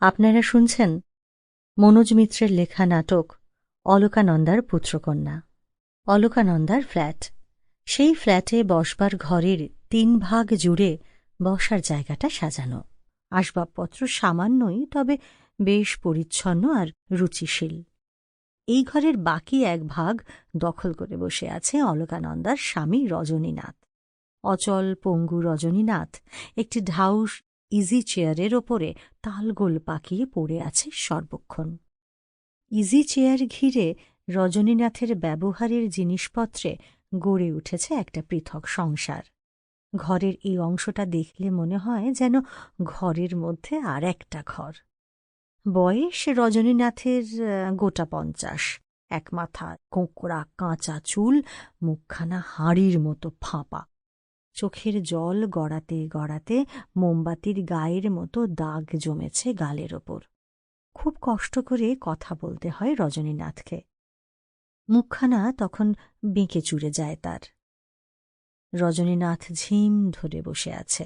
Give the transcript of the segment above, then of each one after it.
আপনারা শুনছেন মনোজ মিত্রের লেখা নাটক অলকানন্দার পুত্রকন্যা। অলকানন্দার ফ্ল্যাট। সেই ফ্ল্যাটে বসবার ঘরের তিন ভাগ জুড়ে বসার জায়গাটা সাজানো। আসবাবপত্র সামান্যই, তবে বেশ পরিচ্ছন্ন আর রুচিশীল। এই ঘরের বাকি এক ভাগ দখল করে বসে আছে অলকানন্দার স্বামী রজনীনাথ। অচল পঙ্গু রজনীনাথ, একটি ঢাউস ইজি চেয়ারের ওপরে তালগোল পাকিয়ে পড়ে আছে সর্বক্ষণ। ইজি চেয়ার ঘিরে রজনীনাথের ব্যবহারের জিনিসপত্রে গড়ে উঠেছে একটা পৃথক সংসার। ঘরের এই অংশটা দেখলে মনে হয় যেন ঘরের মধ্যে আর একটা ঘর। বয়স রজনীনাথের গোটা পঞ্চাশ। এক মাথা, কোঁকড়া, কাঁচা চুল, মুখখানা, হাঁড়ির মতো ফাঁপা। চোখের জল গড়াতে গড়াতে মোমবাতির গায়ের মতো দাগ জমেছে গালের ওপর। খুব কষ্ট করে কথা বলতে হয় রজনীনাথকে। মুখখানা তখন বেঁকে চুড়ে যায় তার। রজনীনাথ ঝিম ধরে বসে আছে।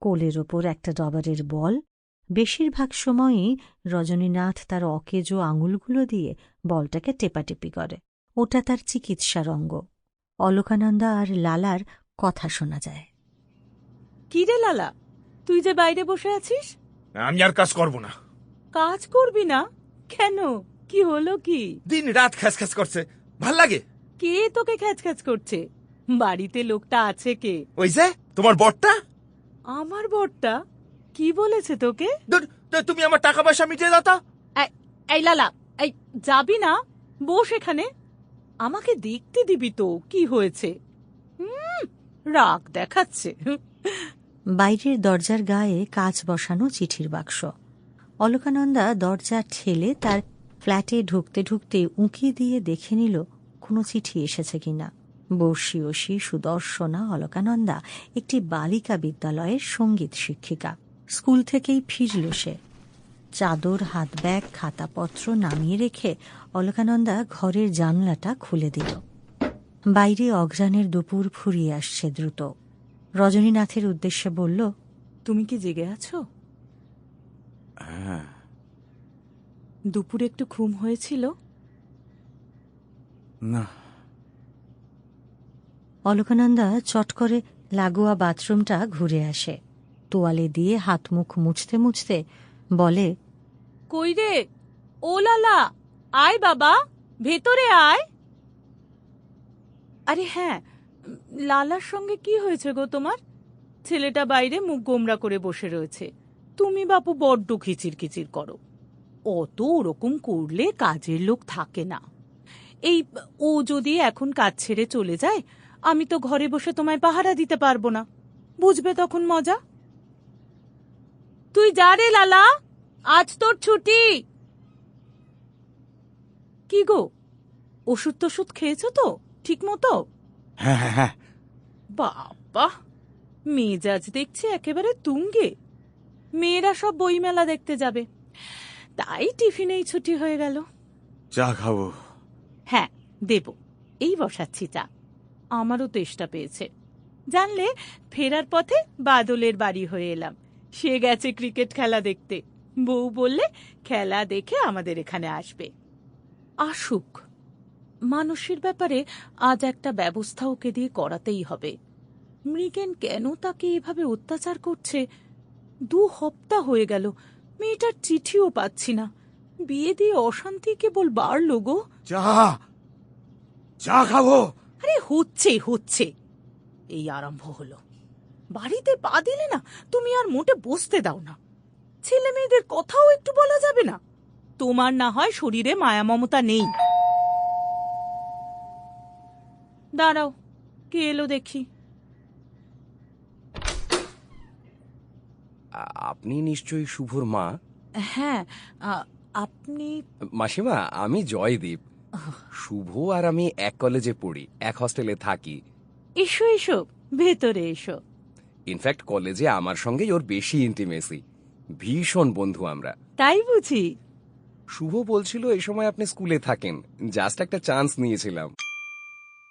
কোলের ওপর একটা ডবারের বল। বেশিরভাগ সময়ই রজনীনাথ তার অকেজো আঙুলগুলো দিয়ে বলটাকে টেপাটেপি করে। ওটা তার চিকিৎসার অঙ্গ। অলকানন্দা আর লালার কথা শোনা যায়। কি রে লালা? তুই যে বাইরে বসে আছিস? আমি আর কাজ করব না। কাজ করবি না? কেন? কি হলো কি? দিন রাত খ্যাস খ্যাস করছে। ভালো লাগে? কে তোকে খ্যাচ খ্যাচ করছে? বাড়িতে লোকটা আছে কে? ওই যে তোমার বরটা? আমার বরটা? কি বলেছে তোকে? ধুর, তো তুমি আমার টাকা পয়সা মিটিয়ে দাও তো। এই- এই লালা এই যাবি না? বস এখানে। আমাকে দেখতে দিবি তো কি হয়েছে? হুম, রাগ দেখাচ্ছে। বাইরের দরজার গায়ে কাচ বসানো চিঠির বাক্স। অলকানন্দা দরজা ঠেলে তার ফ্ল্যাটে ঢুকতে ঢুকতে উঁকি দিয়ে দেখে নিল, কোনো চিঠি এসেছে কিনা। বর্ষি ওষি সুদর্শনা অলকানন্দা, একটি বালিকা বিদ্যালয়ের সংগীত শিক্ষিকা। স্কুল থেকেই ফিরল সে। চাদর হাত ব্যাগ খাতাপত্র নামিয়ে রেখে অলকানন্দা ঘরের জানলাটা খুলে দিল। বাইরে অঘ্রাণের দুপুর ফুরিয়ে আসছে দ্রুত। রজনীনাথের উদ্দেশ্যে বলল তুমি কি জেগে আছো? দুপুরে একটু ঘুম হয়েছিল? না। অলকানন্দা চট করে লাগোয়া বাথরুমটা ঘুরে আসে। তোয়ালে দিয়ে হাত মুখ মুছতে মুছতে বলে কই রে? ও লালা আয় বাবা ভেতরে আয়। আরে হ্যাঁ লালার সঙ্গে কি হয়েছে গো তোমার? ছেলেটা বাইরে মুখ গোমরা করে বসে রয়েছে। তুমি বাপু বড্ড খিচির খিচির করো। অত ওরকম করলে কাজের লোক থাকে না। এই ও যদি এখন কাজ ছেড়ে চলে যায়, আমি তো ঘরে বসে তোমায় পাহারা দিতে পারব না। বুঝবে তখন মজা? তুই যা রে লালা, আজ তোর ছুটি। কি গো ওষুধ টষুধ খেয়েছো তো? ঠিক মতো হ্যাঁ হ্যাঁ হ্যাঁ। বাবা মেজাজ দেখছি একেবারে তুঙ্গে। মেয়েরা সব বইমেলা দেখতে যাবে। তাই টিফিনেই ছুটি হয়ে গেল। চা খাব। হ্যাঁ দেব। এই বসাচ্ছি চা। আমারও তেষ্টা পেয়েছে। জানলে ফেরার পথে বাদলের বাড়ি হয়ে এলাম। সে গেছে ক্রিকেট খেলা দেখতে। বউ বললে খেলা দেখে আমাদের এখানে আসবে। আসুক। মানুষের ব্যাপারে আজ একটা ব্যবস্থা ওকে দিয়ে করাতেই হবে। মৃগেন কেন তাকে এভাবে অত্যাচার করছে? দু হপ্তা হয়ে গেল মেয়েটার চিঠিও পাচ্ছি না। বিয়ে দিয়ে অশান্তি কেবল বাড়ল গো। চা! চা খাব! আরে হচ্ছে হচ্ছে। এই আরম্ভ হলো। বাড়িতে পা দিলে না তুমি আর মোটে বসতে দাও না। ছেলে মেয়েদের কথাও একটু বলা যাবে না। তোমার না হয় শরীরে মায়া মমতা নেই। দাঁড়াও কে এলো দেখি। আপনি নিশ্চয়ই শুভর মা? হ্যাঁ আপনি মাসিমা আমি জয়দীপ। শুভ আর আমি এক কলেজে পড়ি এক হস্টেলে থাকি। এসো এসো ভেতরে এসো। ইনফ্যাক্ট কলেজে আমার সঙ্গেই ওর বেশি ইন্টিমেসি ভীষণ বন্ধু আমরা। তাই বুঝি? শুভ বলছিল এই সময় আপনি স্কুলে থাকেন। জাস্ট একটা চান্স নিয়েছিলাম।